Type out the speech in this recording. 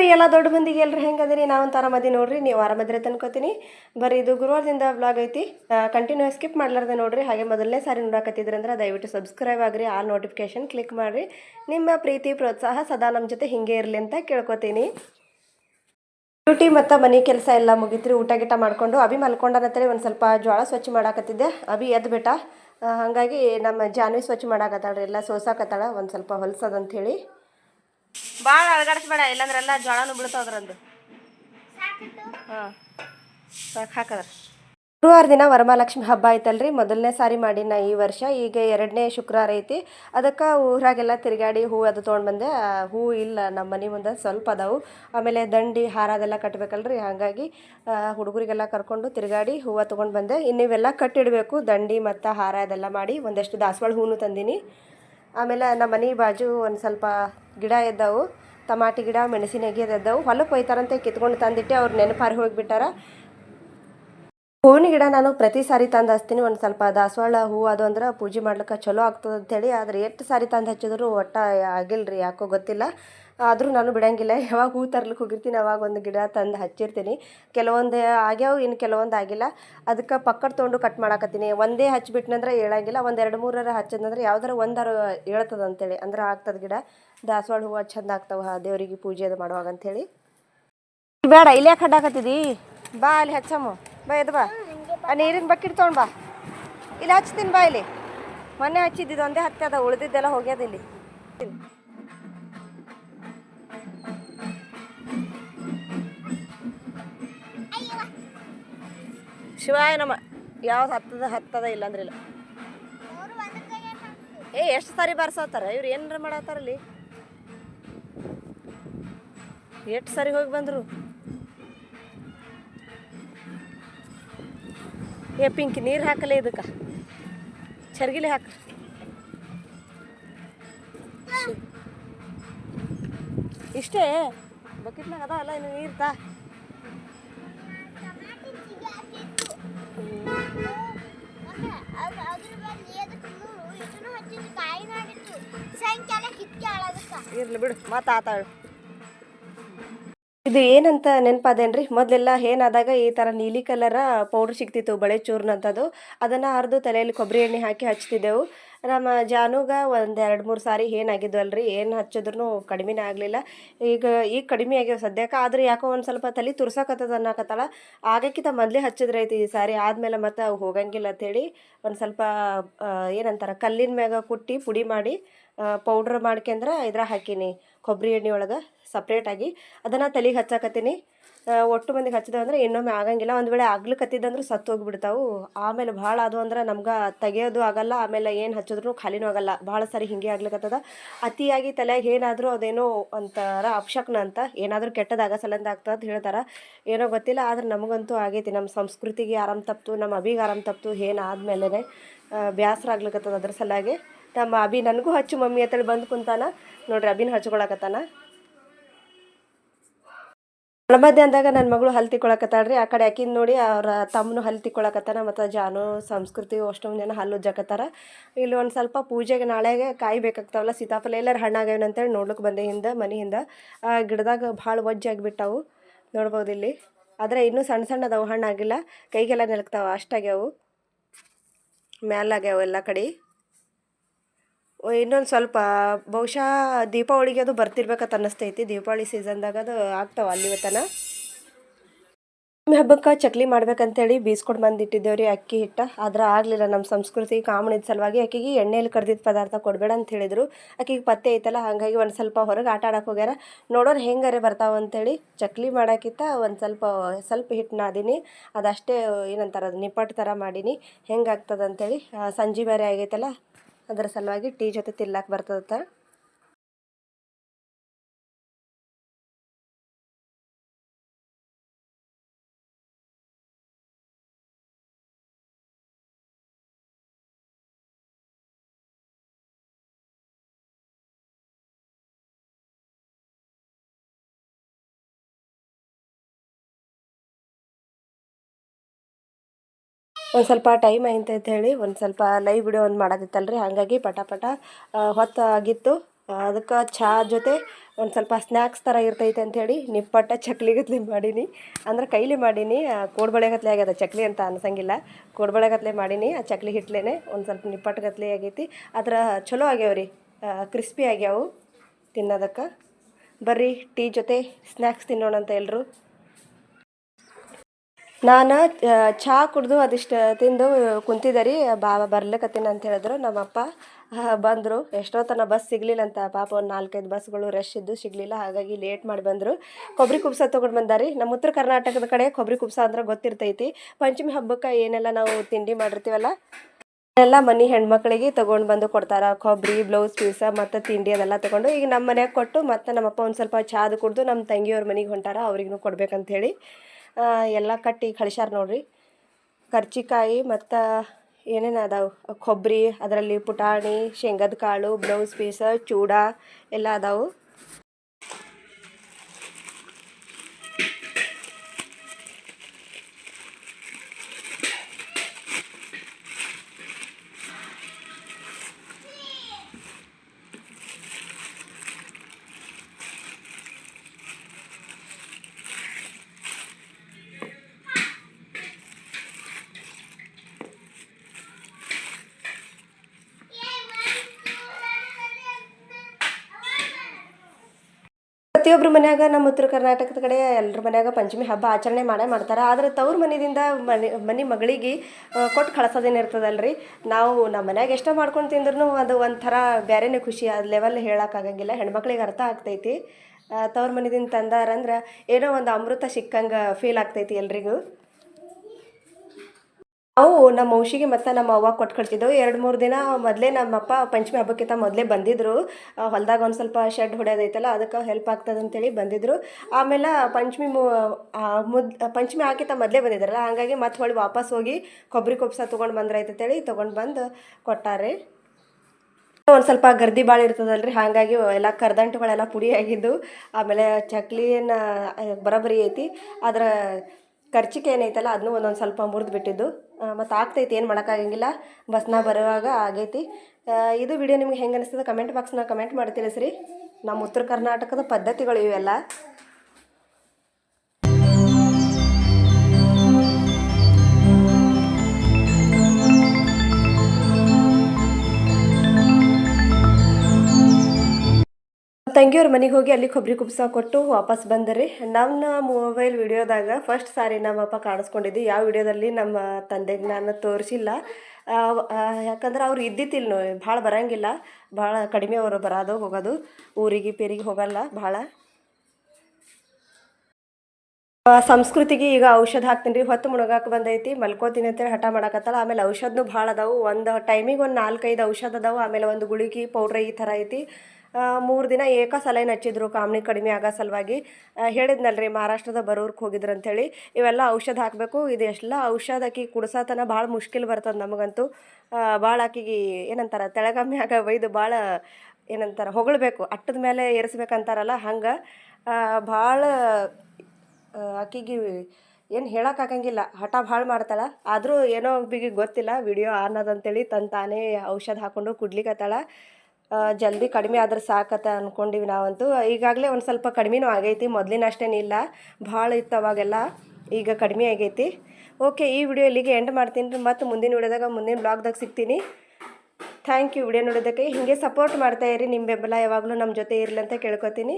ರೀ ಎಲ್ಲ ದೊಡ್ಡ ಮಂದಿಗೆ ಎಲ್ಲರು ಹೆಂಗೆ ಅದೀನಿ ನಾವು ಒಂಥರ ಆರಾಮದಿ ನೋಡ್ರಿ, ನೀವು ಆರಾಮದ್ರೆ ತನ್ಕೋತೀನಿ. ಬರೀ ಇದು ಗುರುವಾರದಿಂದ ಬ್ಲಾಗ್ ಐತಿ. ಕಂಟಿನ್ಯೂ ಸ್ಕಿಪ್ ಮಾಡ್ಲಾರ್ದೆ ನೋಡ್ರಿ, ಹಾಗೆ ಮೊದಲನೇ ಸಾರಿ ನೋಡಕತ್ತಿದ್ರಂದ್ರೆ ದಯವಿಟ್ಟು ಸಬ್ಸ್ಕ್ರೈಬ್ ಆಗ್ರಿ, ಆ ನೋಟಿಫಿಕೇಶನ್ ಕ್ಲಿಕ್ ಮಾಡಿರಿ. ನಿಮ್ಮ ಪ್ರೀತಿ, ಪ್ರೋತ್ಸಾಹ ಸದಾ ನಮ್ಮ ಜೊತೆ ಹಿಂಗೆ ಇರಲಿ ಅಂತ ಕೇಳ್ಕೊತೀನಿ. ಡ್ಯೂಟಿ ಮತ್ತು ಮನೆ ಕೆಲಸ ಎಲ್ಲ ಮುಗಿತ್ರಿ, ಊಟ ಗಿಟ ಮಾಡ್ಕೊಂಡು ಅಭಿ ಮಲ್ಕೊಂಡನತ್ತೇಳಿ ಒಂದು ಸ್ವಲ್ಪ ಜೋಳ ಸ್ವಚ್ಛ ಮಾಡಾಕತ್ತಿದ್ದೆ. ಅಭಿ ಎದ್ದು ಬಿಟ್ಟ. ಹಾಗಾಗಿ ನಮ್ಮ ಜಾನ್ವಿ ಸ್ವಚ್ಛ ಮಾಡಾಕತ್ತಾಳ್ರಿ ಎಲ್ಲ ಸೋಸಾಕತ್ತಾಳ, ಒಂದು ಸ್ವಲ್ಪ ಹೊಲ್ಸದಂತ ಹೇಳಿ. ಭಾಳ ಅಳಗಾಡಿಸ್ಬೇಡ ಇಲ್ಲಾಂದ್ರೆ ಎಲ್ಲ ಜ್ವಾಳನು ಬಿಡ್ತಾವ್ರಂದು ಹಾಂ ಹಾಕದ್ರ ಗುರುವಾರ ದಿನ ವರಮಹಾಲಕ್ಷ್ಮಿ ಹಬ್ಬ ಐತಲ್ರಿ. ಮೊದಲನೇ ಸಾರಿ ಮಾಡಿನ ಈ ವರ್ಷ, ಈಗ ಎರಡನೇ ಶುಕ್ರವಾರ ಐತಿ. ಅದಕ್ಕೆ ಊರಾಗೆಲ್ಲ ತಿರುಗಾಡಿ ಹೂ ಅದು ತೊಗೊಂಡು ಬಂದೆ. ಹೂ ಇಲ್ಲ ನಮ್ಮ ಮನೆ ಮುಂದೆ ಸ್ವಲ್ಪ ಅದಾವು. ಆಮೇಲೆ ದಂಡಿ, ಹಾರ ಅದೆಲ್ಲ ಕಟ್ಟಬೇಕಲ್ರಿ ಹಾಗಾಗಿ ಹುಡುಗರಿಗೆಲ್ಲ ಕರ್ಕೊಂಡು ತಿರುಗಾಡಿ ಹೂವು ತೊಗೊಂಡು ಬಂದೆ. ಇನ್ನು ಇವೆಲ್ಲ ಕಟ್ಟಿಡಬೇಕು. ದಂಡಿ ಮತ್ತು ಹಾರ ಅದೆಲ್ಲ ಮಾಡಿ ಒಂದಷ್ಟು ದಾಸವಾಳ ಹೂನು ತಂದೀನಿ. ಆಮೇಲೆ ನಮ್ಮ ಮನೆ ಬಾಜು ಒಂದು ಸ್ವಲ್ಪ ಗಿಡ ಇದ್ದವು ಟಮಾಟಿ ಗಿಡ, ಮೆಣಸಿನ ಗಿಡ ಎದ್ದವು. ಹೊಲಕ್ಕೆ ಹೋಯ್ತಾರಂತೆ ಕಿತ್ಕೊಂಡು ತಂದಿಟ್ಟು ಅವ್ರು ನೆನಪಾರಿ ಹೋಗಿಬಿಟ್ಟಾರ. ಹೂವಿನ ಗಿಡ ನಾನು ಪ್ರತಿ ಸಾರಿ ತಂದು ಹಚ್ತೀನಿ. ಒಂದು ಸ್ವಲ್ಪ ದಾಸವಾಳ ಹೂವು ಅದು ಅಂದ್ರೆ ಪೂಜೆ ಮಾಡ್ಲಿಕ್ಕೆ ಚಲೋ ಆಗ್ತದೆ ಅಂತೇಳಿ. ಆದ್ರೆ ಎಷ್ಟು ಸಾರಿ ತಂದು ಹಚ್ಚಿದ್ರು ಒಟ್ಟ ಆಗಿಲ್ರಿ, ಯಾಕೋ ಗೊತ್ತಿಲ್ಲ. ಆದರೂ ನಾನು ಬಿಡಂಗಿಲ್ಲ. ಯಾವಾಗ ಹೂ ತರ್ಲಿಕ್ಕೆ ಹೋಗಿರ್ತೀನಿ, ಅವಾಗ ಒಂದು ಗಿಡ ತಂದು ಹಚ್ಚಿರ್ತೀನಿ. ಕೆಲವೊಂದು ಆಗ್ಯಾವ, ಇನ್ನು ಕೆಲವೊಂದು ಆಗಿಲ್ಲ. ಅದಕ್ಕೆ ಪಕ್ಕದ ತೊಗೊಂಡು ಕಟ್ ಮಾಡಾಕತ್ತೀನಿ. ಒಂದೇ ಹಚ್ಬಿಟ್ನಂದ್ರೆ ಹೇಳಂಗಿಲ್ಲ ಒಂದು ಎರಡು ಮೂರರ ಹಚ್ಚದಂದ್ರೆ ಯಾವ್ದಾರ ಒಂದರ ಹೇಳ್ತದೆ ಅಂತೇಳಿ. ಅಂದ್ರೆ ಆಗ್ತದೆ ಗಿಡ. ದಾಸವಾಳ ಹೂವು ಚಂದ ಆಗ್ತಾವ ದೇವರಿಗೆ ಪೂಜೆ ಅದು ಮಾಡುವಾಗ ಅಂಥೇಳಿ ಬೇಡ ಇಲ್ಲೇ ಕಡ್ಡಾಕತ್ತಿದಿ ಬಾ ಅಲ್ಲಿ ಹಚ್ಚಮ್ಮ. ಬಾ ಎದ್ ಬಾ. ಆ ನೀರಿನ ಬಕೆಟ್ ತೊಗೊಂಡು ಬಾ. ಇಲ್ಲಿ ಹಚ್ತೀನಿ ಬಾ ಇಲ್ಲಿ. ಮೊನ್ನೆ ಹಚ್ಚಿದ್ದು ಒಂದೇ ಹತ್ತದ ಉಳಿದಿದ್ದೆಲ್ಲ ಹೋಗ್ಯದ ಇಲ್ಲಿ. ಶಿವಾಯ ನಮ್ಮ, ಯಾವ್ದು ಹತ್ತದ ಹತ್ತದ ಇಲ್ಲ ಅಂದ್ರೆ ಇಲ್ಲ. ಏ, ಎಷ್ಟು ಸಾರಿ ಬಾರ್ಸತ್ತಾರ ಇವ್ರು ಏನಾರ ಮಾಡತ್ತಾರಲ್ಲಿ ಎಷ್ಟು ಸಾರಿ ಹೋಗಿ ಬಂದರು? ಏ ಪಿಂಕಿ, ನೀರು ಹಾಕಲೇ ಇದಕ್ಕೆ. ಚರ್ಗಿಲಿ ಹಾಕ. ಇಷ್ಟೇ? ಬಕೆಟ್ನಾಗ ಅದ ಅಲ್ಲ ಇನ್ನು ನೀರು ತಾ. ಇರ್ಲಿ ಬಿಡು ಮತ್ತೆ ಮಾತಾತಾಳು ಇದು ಏನಂತ ನೆನಪಾದೇನ್ರಿ ಮೊದಲೆಲ್ಲ ಏನಾದಾಗ ಈ ಥರ ನೀಲಿ ಕಲರ ಪೌಡ್ರ್ ಸಿಗ್ತಿತ್ತು ಬಳೆ ಚೂರ್ನ ಅಂತದು ಅದನ್ನು ಹರಿದು ತಲೆಯಲ್ಲಿ ಕೊಬ್ಬರಿ ಎಣ್ಣೆ ಹಾಕಿ ಹಚ್ತಿದ್ದೆವು. ನಮ್ಮ ಜಾನುಗ ಒಂದು ಎರಡು ಮೂರು ಸಾರಿ ಏನಾಗಿದ್ವಲ್ರಿ ಏನು ಹಚ್ಚಿದ್ರು ಕಡಿಮೆನೇ ಆಗಲಿಲ್ಲ. ಈಗ ಈಗ ಕಡಿಮೆ ಆಗ್ಯಾವ ಸದ್ಯಕ್ಕೆ. ಆದ್ರೆ ಯಾಕೋ ಒಂದು ಸ್ವಲ್ಪ ತಲೆ ತುರ್ಸಕತ್ತದ ಅನ್ನಕತ್ತಾಳ. ಆಗಕ್ಕಿಂತ ಮೊದಲೇ ಹಚ್ಚಿದ್ರೈತಿ ಈ ಸಾರಿ. ಆದಮೇಲೆ ಮತ್ತೆ ಅವು ಹೋಗಂಗಿಲ್ಲ ಅಂಥೇಳಿ ಒಂದು ಸ್ವಲ್ಪ ಏನಂತಾರೆ ಕಲ್ಲಿನ ಮ್ಯಾಗ ಕುಟ್ಟಿ ಪುಡಿ ಮಾಡಿ ಪೌಡ್ರ್ ಮಾಡ್ಕೊಂಡ್ರೆ ಇದ್ರಾಗ ಹಾಕೀನಿ. ಕೊಬ್ಬರಿ ಎಣ್ಣೆ ಒಳಗೆ ಸಪ್ರೇಟಾಗಿ ಅದನ್ನು ತಲೆಗೆ ಹಚ್ಚಾಕತ್ತೀನಿ. ಒಟ್ಟು ಮಂದಿಗೆ ಹಚ್ಚಿದೆ ಅಂದ್ರೆ ಇನ್ನೊಮ್ಮೆ ಆಗಂಗಿಲ್ಲ. ಒಂದು ವೇಳೆ ಆಗ್ಲಿಕತ್ತಿದ್ದಂದ್ರೆ ಸತ್ತು ಹೋಗಿಬಿಡ್ತಾವೆ. ಆಮೇಲೆ ಭಾಳ ಅದು ಅಂದ್ರೆ ನಮ್ಗೆ ತೆಗೆಯೋದು ಆಗಲ್ಲ, ಆಮೇಲೆ ಏನು ಹಚ್ಚಿದ್ರು ಖಾಲಿನೂ ಆಗಲ್ಲ. ಭಾಳ ಸರಿ ಹಿಂಗೆ ಆಗ್ಲಿಕತ್ತದ. ಅತಿಯಾಗಿ ತಲೆಯಾಗ ಏನಾದರೂ ಅದೇನೋ ಒಂಥರ ಅಪ್ಶಕ್ನ ಅಂತ, ಏನಾದರೂ ಕೆಟ್ಟದಾಗ ಸಲಂದ ಆಗ್ತದೆ ಅಂತ ಹೇಳ್ತಾರೆ. ಏನೋ ಗೊತ್ತಿಲ್ಲ, ಆದ್ರೆ ನಮಗಂತೂ ಆಗೈತಿ. ನಮ್ಮ ಸಂಸ್ಕೃತಿಗೆ ಆರಾಮ್ ತಪ್ತು ನಮ್ಮ ಅಭಿಗೆ ಆರಾಮ್ ತಪ್ತು ಏನಾದ್ಮೇಲೆ ಬೇಸರ ಆಗ್ಲಿಕ್ಕತ್ತದ ಅದ್ರ ಸಲುವಾಗಿ. ನಮ್ಮ ಅಭಿ ನನಗೂ ಹಚ್ಚು ಮಮ್ಮಿ ಅಂತೇಳಿ ಬಂದು ಕುಂತಾನ. ನೋಡ್ರಿ ಅಭಿನ ಹಚ್ಕೊಳಕತ್ತಾನ. ಮಧ್ಯ ಅಂದಾಗ ನನ್ನ ಮಗಳು ಹಲ್ ತಿಕ್ಕೊಳಕತ್ತಾಳ್ರಿ ಆ ಕಡೆ ಆಕಿನ ನೋಡಿ ಅವ್ರ ತಮ್ಮನು ಹಲ್ ತಿಕ್ಕೊಳಕತ್ತಾನ ಮತ್ತು ಜಾನು ಸಂಸ್ಕೃತಿ ಅಷ್ಟೊಂದು ಜನ ಹಲ್ಲು ಉಜ್ಜಕತ್ತಾರ. ಇಲ್ಲಿ ಒಂದು ಸ್ವಲ್ಪ ಪೂಜೆಗೆ ನಾಳೆಗೆ ಕಾಯಿ ಬೇಕಾಗ್ತಾವಲ್ಲ, ಸೀತಾಫಲ ಎಲ್ಲರೂ ಹಣ್ಣಾಗ್ಯಾವ ಅಂತೇಳಿ ನೋಡ್ಲಿಕ್ಕೆ ಬಂದೆ ಹಿಂದೆ, ಮನೆಯಿಂದ. ಗಿಡದಾಗ ಭಾಳ ಒಜ್ಜೆ ಆಗಿಬಿಟ್ಟವು. ನೋಡ್ಬೋದು ಇಲ್ಲಿ. ಆದರೆ ಇನ್ನೂ ಸಣ್ಣ ಸಣ್ಣ ಅದಾವು, ಹಣ್ಣಾಗಿಲ್ಲ. ಕೈಗೆಲ್ಲ ನೆಲಕ್ತಾವ ಅಷ್ಟಾಗ್ಯಾವು. ಮ್ಯಾಲಾಗ್ಯಾವ ಎಲ್ಲ ಕಡೆ. ಇನ್ನೊಂದು ಸ್ವಲ್ಪ, ಬಹುಶಃ ದೀಪಾವಳಿಗೆ ಅದು ಬರ್ತಿರ್ಬೇಕಂತ ಅನ್ನಿಸ್ತೈತಿ. ದೀಪಾವಳಿ ಸೀಸನ್ದಾಗ ಅದು ಆಗ್ತಾವ ಅಲ್ಲಿ ತನ. ಹಬ್ಬಕ್ಕೆ ಚಕ್ಲಿ ಮಾಡ್ಬೇಕಂತೇಳಿ ಬೀಸ್ಕೊಂಡು ಬಂದಿಟ್ಟಿದ್ದೇವ್ರಿ ಅಕ್ಕಿ ಹಿಟ್ಟ. ಆದ್ರೆ ಆಗಲಿಲ್ಲ ನಮ್ಮ ಸಂಸ್ಕೃತಿ ಕಾಮಣಿದ ಸಲುವಾಗಿ ಆಕೆಗೆ ಎಣ್ಣೆಯಲ್ಲಿ ಕರ್ದಿದ್ದ ಪದಾರ್ಥ ಕೊಡಬೇಡ ಅಂತ ಹೇಳಿದರು. ಆಕೆಗೆ ಪತ್ತೆ ಐತಲ್ಲ, ಹಾಗಾಗಿ ಒಂದು ಸ್ವಲ್ಪ ಹೊರಗೆ ಆಟ ಆಡಕ್ಕೆ ಹೋಗ್ಯಾರ. ನೋಡೋರು ಹೆಂಗಾರೆ ಬರ್ತಾವ ಅಂತೇಳಿ ಚಕ್ಲಿ ಮಾಡೋಕ್ಕಿಂತ ಒಂದು ಸ್ವಲ್ಪ ಸ್ವಲ್ಪ ಹಿಟ್ಟು ನಾದೀನಿ ಅದಷ್ಟೇ ಏನಂತಾರೆ, ಅದು ನಿಪ್ಪಟ್ಟು ಥರ ಮಾಡೀನಿ. ಹೆಂಗಾಗ್ತದೆ ಅಂತೇಳಿ ಸಂಜೆ ಬೇರೆ ಆಗೈತಲ್ಲ ಅದರ ಸಲುವಾಗಿ ಟೀ ಜೊತೆ ತಿನ್ಲಾಕ ಬರ್ತದತ್ತ? ಒಂದು ಸ್ವಲ್ಪ ಟೈಮ್ ಆಯ್ತು ಅಂತ ಹೇಳಿ ಒಂದು ಸ್ವಲ್ಪ ಲೈವ್ ವಿಡಿಯೋ ಒಂದು ಮಾಡೋದಿತ್ತಲ್ರಿ? ಹಾಗಾಗಿ ಪಟ ಪಟ ಆ, ಹೊತ್ತು ಆಗಿತ್ತು ಅದಕ್ಕೆ ಚಹಾ ಜೊತೆ ಒಂದು ಸ್ವಲ್ಪ ಸ್ನ್ಯಾಕ್ಸ್ ಥರ ಇರ್ತೈತೆ ಅಂಥೇಳಿ ನಿಪ್ಪಟ್ಟ ಚಕ್ಲಿಗತ್ಲೆ ಮಾಡೀನಿ. ಅಂದ್ರೆ ಕೈಲಿ ಮಾಡೀನಿ ಕೋಡ್ಬಳೆಗತ್ಲೆ ಆಗ್ಯದ ಚಕ್ಲಿ ಅಂತ ಅನ್ಸಂಗಿಲ್ಲ. ಕೋಡ್ಬಳೆಗತ್ಲೆ ಮಾಡೀನಿ ಆ ಚಕ್ಲಿ ಹಿಟ್ಲೇ ಒಂದು ಸ್ವಲ್ಪ ನಿಪ್ಪಟ್ಟಗತ್ಲೆ ಆಗೈತಿ. ಅದರ ಚಲೋ ಆಗ್ಯಾವ್ರಿ ರೀ ಕ್ರಿಸ್ಪಿ ಆಗ್ಯಾವು ತಿನ್ನೋದಕ್ಕೆ. ಬರ್ರಿ ಟೀ ಜೊತೆ ಸ್ನ್ಯಾಕ್ಸ್ ತಿನ್ನೋಣ ಅಂತ ಎಲ್ಲರೂ ನಾನು ಚಹಾ ಕುಡಿದು ಅದಿಷ್ಟು ತಿಂದು ಕುಂತಿದ್ದೆ ರೀ ಬಾ ಬರ್ಲಿಕತ್ತೀನಿ ಅಂತ ಹೇಳಿದ್ರು. ನಮ್ಮಪ್ಪ ಬಂದರು. ಎಷ್ಟೋ ತನಕ ಬಸ್ ಸಿಗಲಿಲ್ಲ ಅಂತ. ಪಾಪ ಒಂದು ನಾಲ್ಕೈದು ಬಸ್ಗಳು ರಶ್ ಇದ್ದು ಸಿಗಲಿಲ್ಲ. ಹಾಗಾಗಿ ಲೇಟ್ ಮಾಡಿ ಬಂದರು. ಕೊಬ್ಬರಿ ಕುಬ್ಸ ತೊಗೊಂಡು ಬಂದಾರಿ. ನಮ್ಮ ಉತ್ತರ ಕರ್ನಾಟಕದ ಕಡೆ ಕೊಬ್ಬರಿ ಕುಬ್ಸ ಅಂದ್ರೆ ಗೊತ್ತಿರ್ತೈತಿ. ಪಂಚಮಿ ಹಬ್ಬಕ್ಕೆ ಏನೆಲ್ಲ ನಾವು ತಿಂಡಿ ಮಾಡಿರ್ತೀವಲ್ಲ ಎಲ್ಲ ಮನೆ ಹೆಣ್ಮಕ್ಳಿಗೆ ತೊಗೊಂಡು ಬಂದು ಕೊಡ್ತಾರೆ. ಕೊಬ್ಬರಿ ಬ್ಲೌಸ್ ಪೀಸ ಮತ್ತು ತಿಂಡಿ ಅದೆಲ್ಲ ತೊಗೊಂಡು ಈಗ ನಮ್ಮ ಮನೆಗೆ ಕೊಟ್ಟು ಮತ್ತು ನಮ್ಮಪ್ಪ ಒಂದು ಸ್ವಲ್ಪ ಚಾದು ಕುಡಿದು ನಮ್ಮ ತಂಗಿಯವ್ರ ಮನೆಗೆ ಹೊಂಟಾರ, ಅವ್ರಿಗೂ ಕೊಡ್ಬೇಕಂಥೇಳಿ ಎಲ್ಲ ಕಟ್ಟಿ ಕಳಿಸ್ಯಾರ ನೋಡ್ರಿ. ಕರ್ಚಿಕಾಯಿ ಮತ್ತು ಏನೇನು ಅದಾವೆ? ಕೊಬ್ಬರಿ ಅದರಲ್ಲಿ ಪುಟಾಣಿ, ಶೇಂಗದ ಕಾಳು ಬ್ಲೌಸ್ ಪೀಸ ಚೂಡ ಎಲ್ಲ ಅದಾವು. ಪ್ರತಿಯೊಬ್ಬರ ಮನ್ಯಾಗ ನಮ್ಮ ಉತ್ತರ ಕರ್ನಾಟಕದ ಕಡೆ ಎಲ್ಲರ ಮನ್ಯಾಗ ಪಂಚಮಿ ಹಬ್ಬ ಆಚರಣೆ ಮಾಡೇ ಮಾಡ್ತಾರೆ. ಆದರೆ ತವ್ರ ಮನೆಯಿಂದ ಮನೆ ಮನೆ ಮಗಳಿಗೆ ಕೊಟ್ಟು ಕಳ್ಸೋದೇನು ಇರ್ತದಲ್ರಿ? ನಾವು ನಮ್ಮ ಮನ್ಯಾಗ ಎಷ್ಟೋ ಮಾಡ್ಕೊಂಡು ತಿಂದ್ರೂ ಅದು ಒಂಥರ ಬೇರೆನೇ ಖುಷಿ. ಅದು ಲೆವೆಲ್ ಹೇಳೋಕ್ಕಾಗಂಗಿಲ್ಲ ಹೆಣ್ಮಕ್ಳಿಗೆ ಅರ್ಥ ಆಗ್ತೈತಿ. ತವ್ರ ಮನೆದಿಂದ ತಂದಾರಂದ್ರೆ ಏನೋ ಒಂದು ಅಮೃತ ಸಿಕ್ಕಂಗೆ ಫೀಲ್ ಆಗ್ತೈತಿ ಎಲ್ರಿಗೂ. ಅವು ನಮ್ಮ ಔಷಿಗೆ ಮತ್ತು ನಮ್ಮ ಅವ್ವ ಕೊಟ್ಟು ಕಳ್ತಿದ್ದವು ಎರಡು ಮೂರು ದಿನ ಮೊದಲೇ ನಮ್ಮಪ್ಪ ಪಂಚಮಿ ಹಬ್ಬಕ್ಕಿಂತ ಮೊದಲೇ ಬಂದಿದ್ದರು ಹೊಲ್ದಾಗ ಒಂದು ಸ್ವಲ್ಪ ಶೆಡ್ ಹೊಡೆಯೋದೈತಲ್ಲ, ಅದಕ್ಕೆ ಹೆಲ್ಪ್ ಆಗ್ತದೆ ಅಂತೇಳಿ ಬಂದಿದ್ದರು ಆಮೇಲೆ ಪಂಚಮಿ ಮು ಮುದ್, ಪಂಚಮಿ ಹಾಕಿತ್ತ ಮೊದಲೇ ಬಂದಿದ್ದಾರಲ್ಲ, ಹಾಗಾಗಿ ಮತ್ತೆ ಹೊಳ್ಳಿ ವಾಪಸ್ ಹೋಗಿ ಕೊಬ್ಬರಿ ಕೊಬ್ಸ ತೊಗೊಂಡು ಬಂದ್ರಾಯ್ತಂತೇಳಿ ತೊಗೊಂಡು ಬಂದು ಕೊಟ್ಟಾರೆ ಒಂದು ಸ್ವಲ್ಪ ಗರ್ದಿ ಭಾಳ ಇರ್ತದಲ್ರಿ, ಹಾಗಾಗಿ ಎಲ್ಲ ಕರ್ದಂಟುಗಳೆಲ್ಲ ಪುಡಿ ಆಗಿದ್ದು. ಆಮೇಲೆ ಚಕ್ಲಿಯನ್ನು ಬರೋಬ್ಬರಿ ಐತಿ. ಅದ್ರ ಕರ್ಚಿಕೆ ಏನೈತಲ್ಲ ಅದನ್ನೂ ಒಂದೊಂದು ಸ್ವಲ್ಪ ಮುರಿದು ಬಿಟ್ಟಿದ್ದು ಮತ್ತು ಆಗ್ತೈತಿ, ಏನು ಮಾಡೋಕ್ಕಾಗಂಗಿಲ್ಲ. ಬಸ್ನ ಬರುವಾಗ ಆಗೈತಿ. ಇದು ವಿಡಿಯೋ ನಿಮ್ಗೆ ಹೆಂಗೆ ಅನಿಸ್ತದೆ ಕಮೆಂಟ್ ಬಾಕ್ಸ್ನಾಗ ಕಮೆಂಟ್ ಮಾಡಿ ತಿಳಿಸ್ರಿ ನಮ್ಮ ಉತ್ತರ ಕರ್ನಾಟಕದ ಪದ್ಧತಿಗಳು ಇವೆಲ್ಲ. ತಂಗಿಯವ್ರ ಮನೆಗೆ ಹೋಗಿ ಅಲ್ಲಿ ಕೊಬ್ಬರಿ ಕುಬ್ಸ ಕೊಟ್ಟು ವಾಪಸ್ ಬಂದರೆ. ನಮ್ಮ ಮೊಬೈಲ್ ವಿಡಿಯೋದಾಗ ಫಸ್ಟ್ ಸಾರಿ ನಮ್ಮ ಅಪ್ಪ ಕಾಣಿಸ್ಕೊಂಡಿದ್ದು. ಯಾವ ವಿಡಿಯೋದಲ್ಲಿ ನಮ್ಮ ತಂದೆಗೆ ನಾನು ತೋರಿಸಿಲ್ಲ. ಯಾಕಂದ್ರೆ ಅವ್ರು ಇದ್ದಿತ್ತಿಲ್ಲ ಭಾಳ ಬರಂಗಿಲ್ಲ. ಭಾಳ ಕಡಿಮೆ ಅವರು ಬರೋದು ಹೋಗೋದು. ಊರಿಗೆ ಪೇರಿಗೆ ಹೋಗಲ್ಲ ಭಾಳ. ಸಂಸ್ಕೃತಿಗೆ ಈಗ ಔಷಧ ಹಾಕ್ತೀನಿ ರೀ. ಹೊತ್ತು ಮುಳುಗಾಕ ಬಂದೈತಿ. ಮಲ್ಕೋತೀನಿ ಅಂತೇಳಿ ಹಠ ಮಾಡಕತ್ತಲ್ಲ. ಆಮೇಲೆ ಔಷಧನೂ ಭಾಳ ಅದಾವು. ಒಂದು ಟೈಮಿಗೆ ಒಂದು ನಾಲ್ಕೈದು ಔಷಧ ಅದಾವು. ಆಮೇಲೆ ಒಂದು ಗುಳಿಗೆ ಪೌಡ್ರ್ ಈ ಥರ ಐತಿ. ಮೂರು ದಿನ ಏಕ ಸಲೈನ್ ಹಚ್ಚಿದ್ರು ಕಾಮಣಿ ಕಡಿಮೆ ಆಗೋ ಸಲುವಾಗಿ ಹೇಳಿದ್ನಲ್ರಿ, ಮಹಾರಾಷ್ಟ್ರದ ಬರೋರ್ಗೆ ಹೋಗಿದ್ರು ಅಂಥೇಳಿ ಇವೆಲ್ಲ ಔಷಧ ಹಾಕಬೇಕು. ಇದು ಎಷ್ಟೆಲ್ಲ ಔಷಧ ಆಕಿ ಕುಡ್ಸತನ ಭಾಳ ಮುಷ್ಕಿಲ್ ಬರ್ತದೆ ನಮಗಂತೂ. ಭಾಳ ಆಕಿಗೆ ಏನಂತಾರೆ ತೆಳಗಮ್ಮಿಯಾಗ ಒಯ್ದು ಭಾಳ ಏನಂತಾರೆ, ಹೊಗಳಬೇಕು. ಅಟ್ಟದ ಮೇಲೆ ಏರಿಸ್ಬೇಕಂತಾರಲ್ಲ, ಹಂಗೆ. ಭಾಳ ಆಕಿಗೆ ಏನು ಹೇಳೋಕ್ಕಾಗಂಗಿಲ್ಲ ಹಠ ಭಾಳ ಮಾಡ್ತಾಳೆ. ಆದರೂ ಏನೋ ಬಿಗಿ ಗೊತ್ತಿಲ್ಲ, ವಿಡಿಯೋ ಆನ್ ಅದಂತೇಳಿ ತನ್ನ ತಾನೇ ಔಷಧ ಹಾಕ್ಕೊಂಡು ಕುಡ್ಲಿಕ್ಕತ್ತಾಳ ಜಲ್ದಿ ಕಡಿಮೆ ಆದ್ರೆ ಸಾಕತ್ತ ಅಂದ್ಕೊಂಡಿವಿ ನಾವಂತೂ. ಈಗಾಗಲೇ ಒಂದು ಸ್ವಲ್ಪ ಕಡಿಮೆನೂ ಆಗೈತಿ ಮೊದಲಿನಷ್ಟೇನಿಲ್ಲ ಭಾಳ ಇತ್ತು ಅವಾಗೆಲ್ಲ, ಈಗ ಕಡಿಮೆ ಆಗೈತಿ. ಓಕೆ ಈ ವಿಡಿಯೋ ಇಲ್ಲಿಗೆ ಎಂಡ್ ಮಾಡ್ತೀನಿ ರೀ. ಮತ್ತು ಮುಂದಿನ ವಿಡಿಯೋದಾಗ, ಮುಂದಿನ ಬ್ಲಾಗ್ದಾಗ ಸಿಗ್ತೀನಿ. ಥ್ಯಾಂಕ್ ಯು ವಿಡಿಯೋ ನೋಡೋದಕ್ಕೆ ಹೀಗೆ ಸಪೋರ್ಟ್ ಮಾಡ್ತಾಯಿರಿ ನಿಮ್ಮ ಬೆಂಬಲ ಯಾವಾಗಲೂ ನಮ್ಮ ಜೊತೆ ಇರಲಿ ಅಂತ ಕೇಳ್ಕೊತೀನಿ.